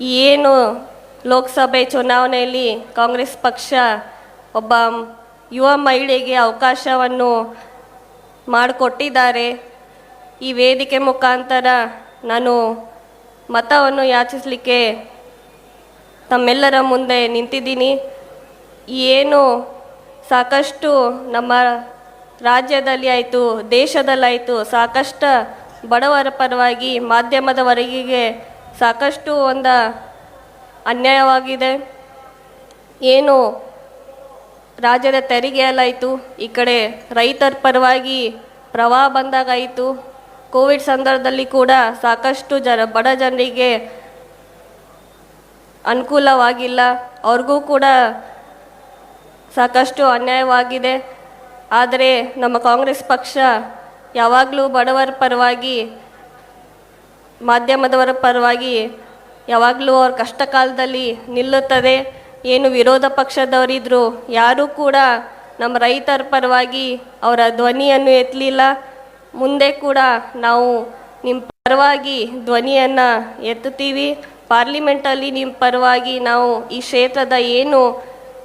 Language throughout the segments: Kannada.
ಏನು ಲೋಕಸಭೆ ಚುನಾವಣೆಯಲ್ಲಿ ಕಾಂಗ್ರೆಸ್ ಪಕ್ಷ ಒಬ್ಬ ಯುವ ಮಹಿಳೆಗೆ ಅವಕಾಶವನ್ನು ಮಾಡಿಕೊಟ್ಟಿದ್ದಾರೆ. ಈ ವೇದಿಕೆ ಮುಖಾಂತರ ನಾನು ಮತವನ್ನು ಯಾಚಿಸಲಿಕ್ಕೆ ತಮ್ಮೆಲ್ಲರ ಮುಂದೆ ನಿಂತಿದ್ದೀನಿ. ಏನು ಸಾಕಷ್ಟು ನಮ್ಮ ರಾಜ್ಯದಲ್ಲಿ ಆಯಿತು ದೇಶದಲ್ಲಾಯಿತು ಸಾಕಷ್ಟು ಬಡವರ ಪರವಾಗಿ ಮಾಧ್ಯಮದ ವರೆಗೆ ಸಾಕಷ್ಟು ಒಂದು ಅನ್ಯಾಯವಾಗಿದೆ. ಏನು ರಾಜ್ಯದ ತೆರಿಗೆ ಅಲ್ಲಾಯಿತು ಈ ಕಡೆ ರೈತರ ಪರವಾಗಿ ಪ್ರವಾಹ ಬಂದಾಗಾಯಿತು ಕೋವಿಡ್ ಸಂದರ್ಭದಲ್ಲಿ ಕೂಡ ಸಾಕಷ್ಟು ಜನ, ಬಡ ಜನರಿಗೆ ಅನುಕೂಲವಾಗಿಲ್ಲ. ಅವ್ರಿಗೂ ಕೂಡ ಸಾಕಷ್ಟು ಅನ್ಯಾಯವಾಗಿದೆ. ಆದರೆ ನಮ್ಮ ಕಾಂಗ್ರೆಸ್ ಪಕ್ಷ ಯಾವಾಗಲೂ ಬಡವರ ಪರವಾಗಿ ಮಾಧ್ಯಮದವರ ಪರವಾಗಿ ಯಾವಾಗಲೂ ಅವ್ರ ಕಷ್ಟ ಕಾಲದಲ್ಲಿ ನಿಲ್ಲುತ್ತದೆ. ಏನು ವಿರೋಧ ಪಕ್ಷದವರಿದ್ರು ಯಾರೂ ಕೂಡ ನಮ್ಮ ರೈತರ ಪರವಾಗಿ ಅವರ ಧ್ವನಿಯನ್ನು ಎತ್ತಲಿಲ್ಲ. ಮುಂದೆ ಕೂಡ ನಾವು ನಿಮ್ಮ ಪರವಾಗಿ ಧ್ವನಿಯನ್ನು ಎತ್ತುತ್ತೀವಿ. ಪಾರ್ಲಿಮೆಂಟಲ್ಲಿ ನಿಮ್ಮ ಪರವಾಗಿ ನಾವು ಈ ಕ್ಷೇತ್ರದ ಏನು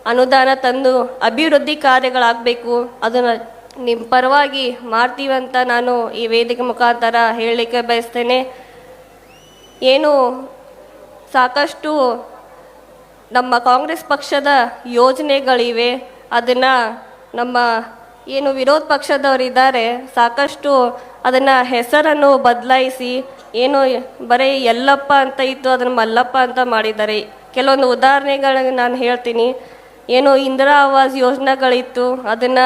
ಅನುದಾನ ತಂದು ಅಭಿವೃದ್ಧಿ ಕಾರ್ಯಗಳಾಗಬೇಕು ಅದನ್ನು ನಿಮ್ಮ ಪರವಾಗಿ ಮಾಡ್ತೀವಂತ ನಾನು ಈ ವೇದಿಕೆ ಮುಖಾಂತರ ಹೇಳಲಿಕ್ಕೆ ಬಯಸ್ತೇನೆ. ಏನು ಸಾಕಷ್ಟು ನಮ್ಮ ಕಾಂಗ್ರೆಸ್ ಪಕ್ಷದ ಯೋಜನೆಗಳಿವೆ. ಅದನ್ನು ನಮ್ಮ ಏನು ವಿರೋಧ ಪಕ್ಷದವರಿದ್ದಾರೆ ಸಾಕಷ್ಟು ಅದನ್ನು ಹೆಸರನ್ನು ಬದಲಾಯಿಸಿ, ಏನು ಬರೀ ಯಲ್ಲಪ್ಪ ಅಂತ ಇತ್ತು, ಅದನ್ನು ಮಲ್ಲಪ್ಪ ಅಂತ ಮಾಡಿದ್ದಾರೆ. ಕೆಲವೊಂದು ಉದಾಹರಣೆಗಳನ್ನ ನಾನು ಹೇಳ್ತೀನಿ. ಏನು ಇಂದಿರಾ ಆವಾಸ್ ಯೋಜನೆಗಳಿತ್ತು, ಅದನ್ನು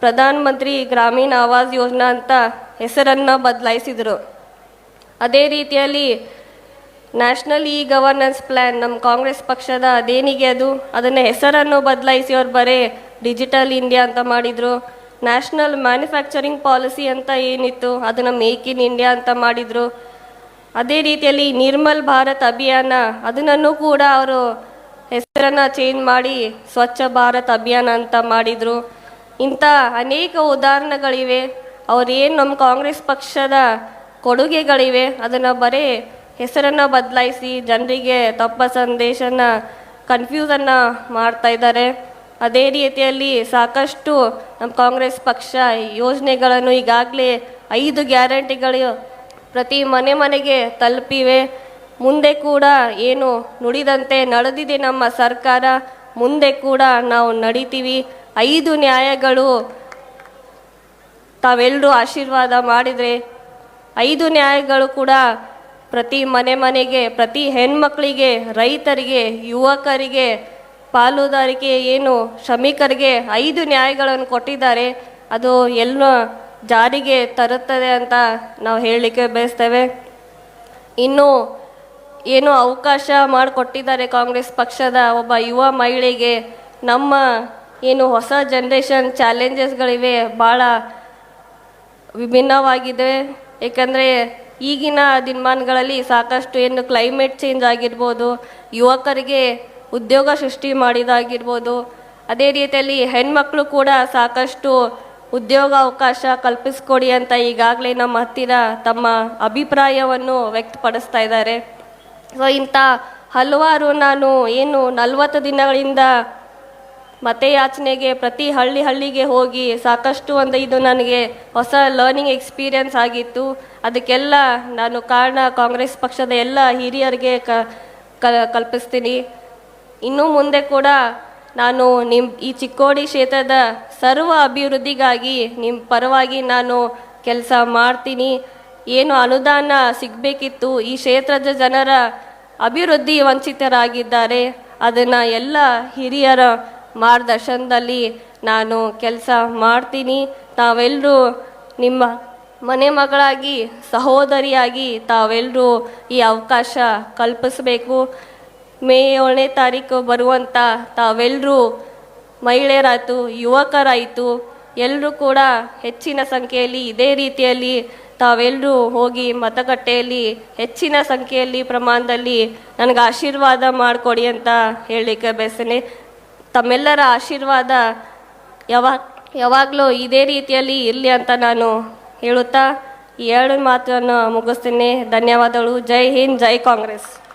ಪ್ರಧಾನ ಮಂತ್ರಿ ಗ್ರಾಮೀಣ ಆವಾಸ್ ಯೋಜನಾ ಅಂತ ಹೆಸರನ್ನು ಬದಲಾಯಿಸಿದರು. ಅದೇ ರೀತಿಯಲ್ಲಿ ನ್ಯಾಷನಲ್ ಇ ಗವರ್ನೆನ್ಸ್ ಪ್ಲ್ಯಾನ್ ನಮ್ಮ ಕಾಂಗ್ರೆಸ್ ಪಕ್ಷದ ಅದೇನಿಗೆ ಅದು? ಅದನ್ನು ಹೆಸರನ್ನು ಬದಲಾಯಿಸಿ ಅವ್ರು ಬರೀ ಡಿಜಿಟಲ್ ಇಂಡಿಯಾ ಅಂತ ಮಾಡಿದರು. ನ್ಯಾಷನಲ್ ಮ್ಯಾನುಫ್ಯಾಕ್ಚರಿಂಗ್ ಪಾಲಿಸಿ ಅಂತ ಏನಿತ್ತು, ಅದನ್ನು ಮೇಕ್ ಇನ್ ಇಂಡಿಯಾ ಅಂತ ಮಾಡಿದರು. ಅದೇ ರೀತಿಯಲ್ಲಿ ನಿರ್ಮಲ್ ಭಾರತ್ ಅಭಿಯಾನ ಅದನ್ನು ಕೂಡ ಅವರು ಹೆಸರನ್ನು ಚೇಂಜ್ ಮಾಡಿ ಸ್ವಚ್ಛ ಭಾರತ್ ಅಭಿಯಾನ ಅಂತ ಮಾಡಿದರು. ಇಂಥ ಅನೇಕ ಉದಾಹರಣೆಗಳಿವೆ. ಅವರೇನು ನಮ್ಮ ಕಾಂಗ್ರೆಸ್ ಪಕ್ಷದ ಕೊಡುಗೆಗಳಿವೆ, ಅದನ್ನು ಬರೀ ಹೆಸರನ್ನು ಬದಲಾಯಿಸಿ ಜನರಿಗೆ ತಪ್ಪ ಸಂದೇಶನ ಕನ್ಫ್ಯೂಸನ್ನು ಮಾಡ್ತಾ ಇದ್ದಾರೆ. ಅದೇ ರೀತಿಯಲ್ಲಿ ಸಾಕಷ್ಟು ನಮ್ಮ ಕಾಂಗ್ರೆಸ್ ಪಕ್ಷ ಯೋಜನೆಗಳನ್ನು ಈಗಾಗಲೇ ಐದು ಗ್ಯಾರಂಟಿಗಳು ಪ್ರತಿ ಮನೆ ಮನೆಗೆ ತಲುಪಿವೆ. ಮುಂದೆ ಕೂಡ ಏನು ನುಡಿದಂತೆ ನಡೆದಿದೆ ನಮ್ಮ ಸರ್ಕಾರ. ಮುಂದೆ ಕೂಡ ನಾವು ನಡಿತೀವಿ. ಐದು ನ್ಯಾಯಗಳು ತಾವೆಲ್ಲರೂ ಆಶೀರ್ವಾದ ಮಾಡಿದರೆ ಐದು ನ್ಯಾಯಗಳು ಕೂಡ ಪ್ರತಿ ಮನೆ ಮನೆಗೆ, ಪ್ರತಿ ಹೆಣ್ಮಕ್ಳಿಗೆ, ರೈತರಿಗೆ, ಯುವಕರಿಗೆ, ಪಾಲುದಾರಿಕೆ ಏನು, ಶ್ರಮಿಕರಿಗೆ ಐದು ನ್ಯಾಯಗಳನ್ನು ಕೊಟ್ಟಿದ್ದಾರೆ. ಅದು ಎಲ್ಲ ಜಾರಿಗೆ ತರುತ್ತದೆ ಅಂತ ನಾವು ಹೇಳಲಿಕ್ಕೆ ಬಯಸ್ತೇವೆ. ಇನ್ನು ಏನು ಅವಕಾಶ ಮಾಡಿಕೊಟ್ಟಿದ್ದಾರೆ ಕಾಂಗ್ರೆಸ್ ಪಕ್ಷದ ಒಬ್ಬ ಯುವ ಮಹಿಳೆಗೆ, ನಮ್ಮ ಏನು ಹೊಸ ಜನ್ರೇಷನ್ ಚಾಲೆಂಜಸ್ಗಳಿವೆ ಭಾಳ ವಿಭಿನ್ನವಾಗಿದೆ ಏಕೆಂದರೆ ಈಗಿನ ದಿನಮಾನಗಳಲ್ಲಿ ಸಾಕಷ್ಟು ಏನು ಕ್ಲೈಮೇಟ್ ಚೇಂಜ್ ಆಗಿರ್ಬೋದು, ಯುವಕರಿಗೆ ಉದ್ಯೋಗ ಸೃಷ್ಟಿ ಮಾಡಿದಾಗಿರ್ಬೋದು, ಅದೇ ರೀತಿಯಲ್ಲಿ ಹೆಣ್ಮಕ್ಳು ಕೂಡ ಸಾಕಷ್ಟು ಉದ್ಯೋಗ ಅವಕಾಶ ಕಲ್ಪಿಸ್ಕೊಡಿ ಅಂತ ಈಗಾಗಲೇ ನಮ್ಮ ಹತ್ತಿರ ತಮ್ಮ ಅಭಿಪ್ರಾಯವನ್ನು ವ್ಯಕ್ತಪಡಿಸ್ತಾ ಇದ್ದಾರೆ. ಸೊ ಇಂಥ ಹಲವಾರು ನಾನು ಏನು ನಲವತ್ತು ದಿನಗಳಿಂದ ಮತಯಾಚನೆಗೆ ಪ್ರತಿ ಹಳ್ಳಿ ಹಳ್ಳಿಗೆ ಹೋಗಿ ಸಾಕಷ್ಟು ಒಂದು ಇದು ನನಗೆ ಹೊಸ ಲರ್ನಿಂಗ್ ಎಕ್ಸ್ಪೀರಿಯನ್ಸ್ ಆಗಿತ್ತು. ಅದಕ್ಕೆಲ್ಲ ನಾನು ಕಾರಣ ಕಾಂಗ್ರೆಸ್ ಪಕ್ಷದ ಎಲ್ಲ ಹಿರಿಯರಿಗೆ ಕಲ್ಪಿಸ್ತೀನಿ. ಇನ್ನೂ ಮುಂದೆ ಕೂಡ ನಾನು ನಿಮ್ಮ ಈ ಚಿಕ್ಕೋಡಿ ಕ್ಷೇತ್ರದ ಸರ್ವ ಅಭಿವೃದ್ಧಿಗಾಗಿ ನಿಮ್ಮ ಪರವಾಗಿ ನಾನು ಕೆಲಸ ಮಾಡ್ತೀನಿ. ಏನು ಅನುದಾನ ಸಿಗಬೇಕಿತ್ತು. ಈ ಕ್ಷೇತ್ರದ ಜನರ ಅಭಿವೃದ್ಧಿ ವಂಚಿತರಾಗಿದ್ದಾರೆ. ಅದನ್ನು ಎಲ್ಲ ಹಿರಿಯರ ಮಾರ್ಗದರ್ಶನದಲ್ಲಿ ನಾನು ಕೆಲಸ ಮಾಡ್ತೀನಿ. ತಾವೆಲ್ಲರೂ ನಿಮ್ಮ ಮನೆ ಮಗಳಾಗಿ, ಸಹೋದರಿಯಾಗಿ ತಾವೆಲ್ಲರೂ ಈ ಅವಕಾಶ ಕಲ್ಪಿಸಬೇಕು. ಮೇ ಏಳನೇ ತಾರೀಕು ಬರುವಂಥ ತಾವೆಲ್ಲರೂ ಮಹಿಳೆಯರಾಯಿತು, ಯುವಕರಾಯಿತು ಎಲ್ಲರೂ ಕೂಡ ಹೆಚ್ಚಿನ ಸಂಖ್ಯೆಯಲ್ಲಿ ಇದೇ ರೀತಿಯಲ್ಲಿ ತಾವೆಲ್ಲರೂ ಹೋಗಿ ಮತಗಟ್ಟೆಯಲ್ಲಿ ಹೆಚ್ಚಿನ ಸಂಖ್ಯೆಯಲ್ಲಿ ಪ್ರಮಾಣದಲ್ಲಿ ನನಗೆ ಆಶೀರ್ವಾದ ಮಾಡಿಕೊಡಿ ಅಂತ ಹೇಳಲಿಕ್ಕೆ ಬಯಸ್ತೇನೆ. ತಮ್ಮೆಲ್ಲರ ಆಶೀರ್ವಾದ ಯಾವಾಗ ಯಾವಾಗಲೂ ಇದೇ ರೀತಿಯಲ್ಲಿ ಇರಲಿ ಅಂತ ನಾನು ಹೇಳುತ್ತಾ ಎರಡು ಮಾತನ್ನು ಮುಗಿಸ್ತೀನಿ. ಧನ್ಯವಾದಗಳು. ಜೈ ಹಿಂದ್, ಜೈ ಕಾಂಗ್ರೆಸ್.